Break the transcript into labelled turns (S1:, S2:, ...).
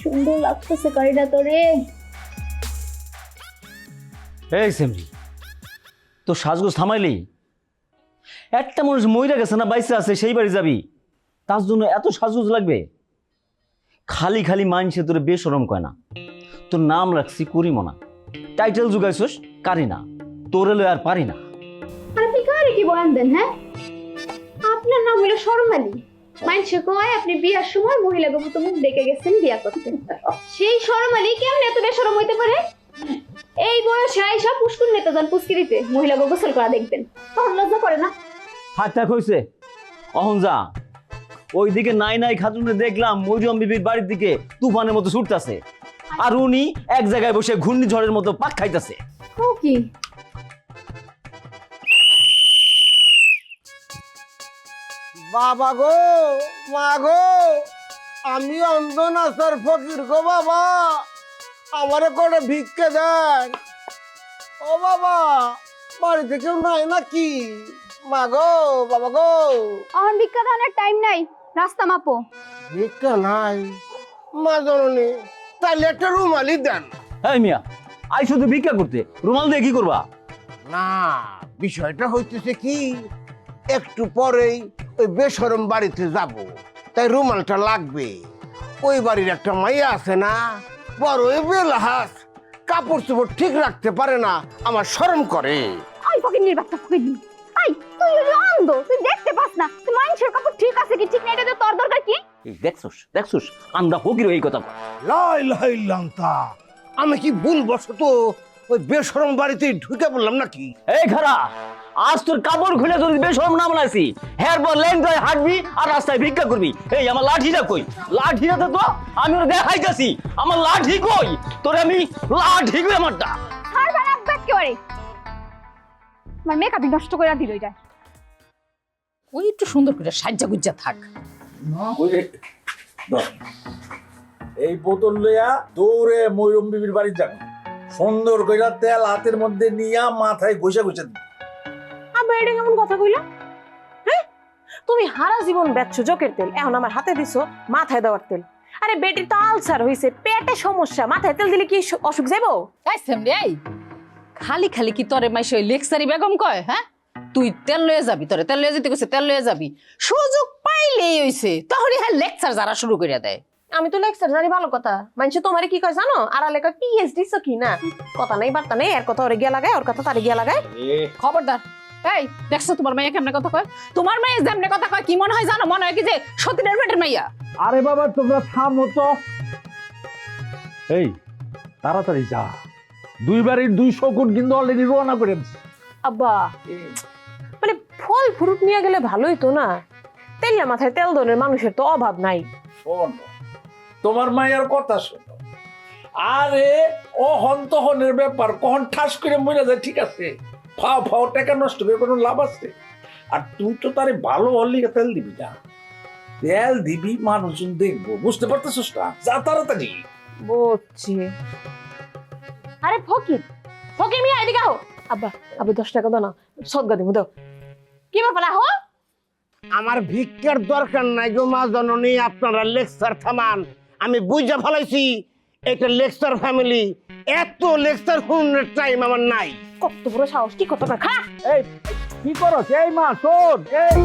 S1: সুন্দর লাগতেছে গাড়িটা তোরে।
S2: এই সেমরি তো সাজগোজ থামাইলি? একটা মানুষ মইরা গেছে না, বাইসে আছে, সেই বাড়ি যাবি। তার জন্য এত সাজগোজ লাগবে? খালি খালি মানছে তোর বেসরম কয় না। তোর নাম রাখছি করিমনা। টাইটেল জুগাইছস কারি না তোরে আর পারি না।
S1: বয়ান দেন হ্যাঁ? আপনার নাম হলো শর্মালি। মানুষে কয় আপনি বিয়ার সময় মহিলা তো মুখ ডেকে গেছেন বিয়া করতে। সেই শর্মালি কেমন এত বেসরম হইতে পারে? এই বয়সে আইসা পুষ্কুর নেতা যান পুষ্কিরিতে মহিলা গো গোসল করা দেখবেন। তখন লজ্জা করে না?
S2: হাত থাক অহন যা ওইদিকে নাই নাই খাতুনে দেখলাম মরিয়ম বিবির বাড়ির দিকে তুফানের মতো ছুটতাছে। আর উনি এক জায়গায় বসে ঘূর্ণিঝড়ের মতো পাক খাইতাছে।
S1: ও কি?
S3: বাবা গো মা গো আমি অন্ধ না স্যার ফকির গো বাবা। আমারে করে ভিক্ষে দেন। ও বাবা বাড়িতে কেউ নাই নাকি? মা গো বাবা গো।
S1: আমার ভিক্ষা দানের টাইম নাই রাস্তা মাপো।
S3: ভিক্ষা নাই? মা জননী তাইলে একটা রুমালি দেন।
S2: এই মিয়া আই শুধু ভিক্ষা করতে রুমাল দিয়ে কি করবা?
S3: না বিষয়টা হইতেছে কি একটু পরেই ওই বেসরম বাড়িতে যাব। তাই রুমালটা লাগবে। ওই বাড়ির একটা মাইয়া আছে না বড় বেলহাস। কাপড় চোপড় ঠিক রাখতে পারে না আমার শরম করে।
S1: আই ফকির নির্বাচন ফকির। আই তুই হলি অন্ধ তুই দেখতে পাস না। তুই মানুষের কাপড় ঠিক আছে কি ঠিক নেই এটা তোর দরকার কি?
S2: এই দেখছস দেখছস আন্দা ফকির এই কথা কয়।
S3: লাই লাই লান্তা। আমি কি ভুল বসত ওই বেসরম বাড়িতে ঢুকে পড়লাম নাকি?
S2: এই খারা আজ তোর কাপড় খুলে যদি বেশরম নাম লাইছি হের পর লেন ধরে হাঁটবি আর রাস্তায় ভিক্ষা করবি। এই আমার লাঠিটা কই? লাঠিটা তো তো আমি ওর দেখাইতাছি। আমার লাঠি কই? তোরে আমি লাঠি কই আমারটা?
S1: আর বানা ব্যাক করে আমার মেকআপই নষ্ট করে দিল এটা।
S4: ওই একটু সুন্দর করে সাজ্জা গুজ্জা থাক।
S5: এই বোতল লইয়া দৌড়ে ময়ূরম বিবির বাড়ি যাবি। সুন্দর কইরা তেল হাতের মধ্যে নিয়া মাথায় ঘষে ঘষে দিবি
S6: এটা কেমন কথা কইলা? হ্যাঁ? তুমি হারা জীবন বেচছো জোকের তেল এখন আমার হাতে দিছো মাথায় দেওয়ার তেল। আরে বেটির তো আলসার হইছে পেটে সমস্যা মাথায় তেল দিলে কি অসুখ যাইবো?
S4: এই সেমরি এই। খালি খালি কি তোরে মাইছে ওই লেকচারি বেগম কয় হ্যাঁ? তুই তেল লয়ে যাবি তোরে তেল লয়ে যেতে কইছে তেল লয়ে যাবি। সুযোগ পাইলেই হইছে তখনই হ্যাঁ লেকচার যারা শুরু করে দেয়।
S6: আমি তো লেকচার জানি ভালো কথা। মানুষে তোমারে কি কয় জানো? আর লেখা পিএইচডি কি না? কথা নাই বার্তা নেই এর কথা ওরে গিয়া লাগায় ওর কথা তারে গিয়া লাগায়।
S4: খবরদার এই দেখছ তোমার মাইয়া কেমনে কথা কয়? তোমার মাইয়া যেমনে কথা কয় কি মনে হয় জানো? মনে হয় কি যে সতীনের মাইয়া।
S5: আরে বাবা তোমরা থামো তো। এই তাড়াতাড়ি যা। দুই বাড়ির দুই শকুন কিন্তু অলরেডি রওনা করে
S6: আব্বা মানে ফল ফ্রুট নিয়ে গেলে ভালোই তো না? তেলিয়া মাথায় তেল দনের মানুষের তো অভাব নাই।
S5: শোনো। তোমার মায়ের কথা শোনো। আরে ও হন্তহনের ব্যাপার কখন ঠাস করে মরে যায় ঠিক আছে? ফাও ফাও টাকা নষ্ট করে কোনো লাভ আছে? আর তুই তো তারে ভালো হলি তেল দিবি না। তেল দিবি মানুষজন দেখব বুঝতে পারতেছিস না? যা তাড়াতাড়ি।
S6: বুঝছি আরে ফকির ফকির মিয়া এদিকে আও। আব্বা আব্বা দশ টাকা দাও না সদগা দিব দাও। কি ব্যাপার আহো?
S3: আমার ভিক্ষার দরকার নাই গো মা জননী আপনারা লেকচার থামান। আমি বুঝা ফেলাইছি এটা লেকচার ফ্যামিলি। এত লেকচার শুনের টাইম আমার নাই।
S6: কত বড় সাহস কি কত খা।
S5: এই কি করো এই মা শোন এই।